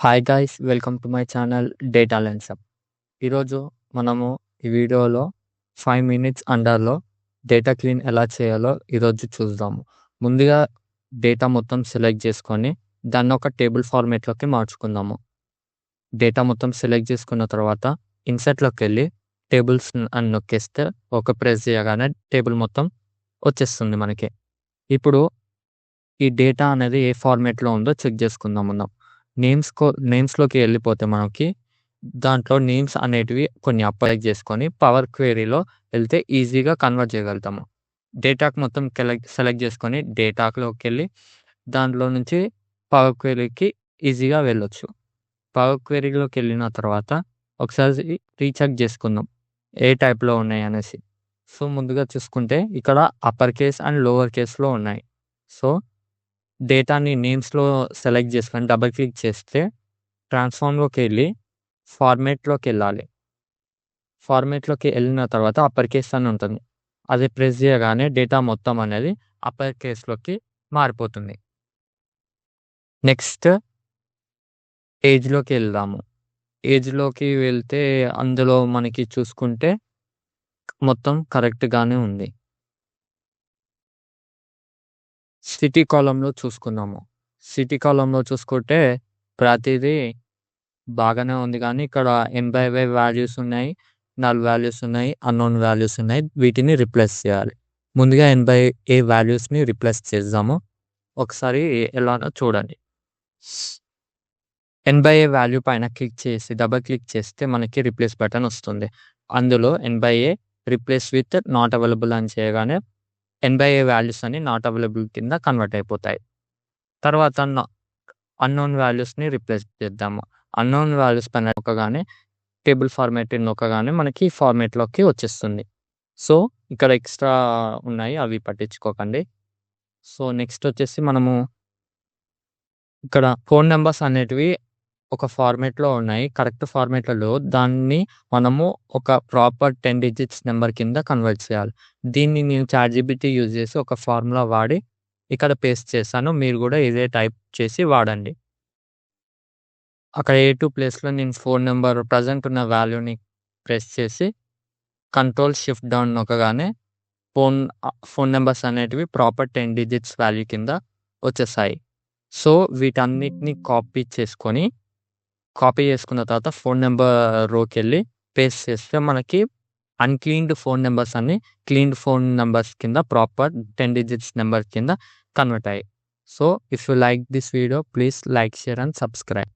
Hi guys welcome to my channel data లెన్సప్ ఈరోజు మనము ఈ వీడియోలో ఫైవ్ మినిట్స్ అండర్లో డేటా క్లీన్ ఎలా చేయాలో ఈరోజు చూద్దాము. ముందుగా డేటా మొత్తం సెలెక్ట్ చేసుకొని దాన్ని ఒక టేబుల్ ఫార్మేట్లోకి మార్చుకుందాము. డేటా మొత్తం సెలెక్ట్ చేసుకున్న తర్వాత ఇన్సెట్లోకి వెళ్ళి టేబుల్స్ అని నొక్కేస్తే ఒక ప్రెస్ చేయగానే టేబుల్ మొత్తం వచ్చేస్తుంది మనకి. ఇప్పుడు ఈ డేటా అనేది ఏ ఫార్మేట్లో ఉందో చెక్ చేసుకుందాం మనం నేమ్స్ కో నేమ్స్లోకి వెళ్ళిపోతే మనకి దాంట్లో నేమ్స్ అనేటివి కొన్ని అప్లై చేసుకొని పవర్ క్వేరీలో వెళ్తే ఈజీగా కన్వర్ట్ చేయగలుగుతాము. డేటాకు మొత్తం సెలెక్ట్ చేసుకొని డేటాలోకి వెళ్ళి దాంట్లో నుంచి పవర్ క్వేరీకి ఈజీగా వెళ్ళొచ్చు. పవర్ క్వేరీలోకి వెళ్ళిన తర్వాత ఒకసారి రీచెక్ చేసుకుందాం. ఏ టైప్లో ఉన్నాయి అనేసి. సో ముందుగా చూసుకుంటే ఇక్కడ అప్పర్ కేస్ అండ్ లోవర్ కేస్లో ఉన్నాయి. సో డేటాని నేమ్స్లో సెలెక్ట్ చేసుకొని డబల్ క్లిక్ చేస్తే ట్రాన్స్ఫార్మ్లోకి వెళ్ళి ఫార్మేట్లోకి వెళ్ళాలి. ఫార్మేట్లోకి వెళ్ళిన తర్వాత అప్పర్ కేస్ అని ఉంటుంది. అది ప్రెస్ చేయగానే డేటా మొత్తం అనేది అప్పర్ కేస్లోకి మారిపోతుంది. నెక్స్ట్ ఏజ్లోకి వెళ్దాము. ఏజ్లోకి వెళ్తే అందులో మనకి చూసుకుంటే మొత్తం కరెక్ట్గానే ఉంది. సిటీ కాలంలో చూసుకుందాము. సిటీ కాలంలో చూసుకుంటే ప్రతిదీ బాగానే ఉంది కానీ ఇక్కడ ఎనభై వై వాల్యూస్ ఉన్నాయి నాలుగు వాల్యూస్ ఉన్నాయి అన్నోన్ వాల్యూస్ ఉన్నాయి. వీటిని రిప్లేస్ చేయాలి. ముందుగా ఎనభై ఏ వాల్యూస్ని రిప్లేస్ చేద్దాము. ఒకసారి ఎలానో చూడండి. ఎనభై ఏ వాల్యూ పైన క్లిక్ చేసి డబల్ క్లిక్ చేస్తే మనకి రిప్లేస్ బటన్ వస్తుంది. అందులో ఎనభై A replace with not available అని చేయగానే ఎనభై వాల్యూస్ అని నాట్ అవైలబుల్ కింద కన్వర్ట్ అయిపోతాయి. తర్వాత అన్నోన్ వాల్యూస్ని రిప్లేస్ చేద్దాము. అన్నోన్ వాల్యూస్ పైన నొక్కగానే టేబుల్ ఫార్మేట్ నొక్కగానే మనకి ఫార్మేట్లోకి వచ్చేస్తుంది. సో ఇక్కడ ఎక్స్ట్రా ఉన్నాయి అవి పట్టించుకోకండి. సో నెక్స్ట్ వచ్చేసి మనము ఇక్కడ ఫోన్ నెంబర్స్ అనేటివి ఒక ఫార్మేట్లో ఉన్నాయి. కరెక్ట్ ఫార్మేట్లలో దాన్ని మనము ఒక ప్రాపర్ టెన్ డిజిట్స్ నెంబర్ కింద కన్వర్ట్ చేయాలి. దీన్ని నేను చాట్ జీబీటీ యూజ్ చేసి ఒక ఫార్ములా వాడి ఇక్కడ పేస్ట్ చేశాను. మీరు కూడా ఇదే టైప్ చేసి వాడండి. అక్కడ ఏ టూ ప్లేస్లో నేను ఫోన్ నెంబర్ ప్రజెంట్ ఉన్న వాల్యూని ప్రెస్ చేసి కంట్రోల్ షిఫ్ట్ డౌన్ నొక్కగానే ఫోన్ ఫోన్ నెంబర్స్ అనేటివి ప్రాపర్ టెన్ డిజిట్స్ వాల్యూ కింద వచ్చేసాయి. సో వీటన్నిటిని కాపీ చేసుకొని కాపీ చేసుకున్న తర్వాత ఫోన్ నెంబర్ రోకి వెళ్ళి పేస్ట్ చేస్తే మనకి అన్క్లీన్డ్ ఫోన్ నెంబర్స్ అన్ని క్లీన్డ్ ఫోన్ నెంబర్స్ కింద ప్రాపర్ టెన్ డిజిట్స్ నెంబర్ కింద కన్వర్ట్ అయ్యాయి. So if you like this video please like share and subscribe.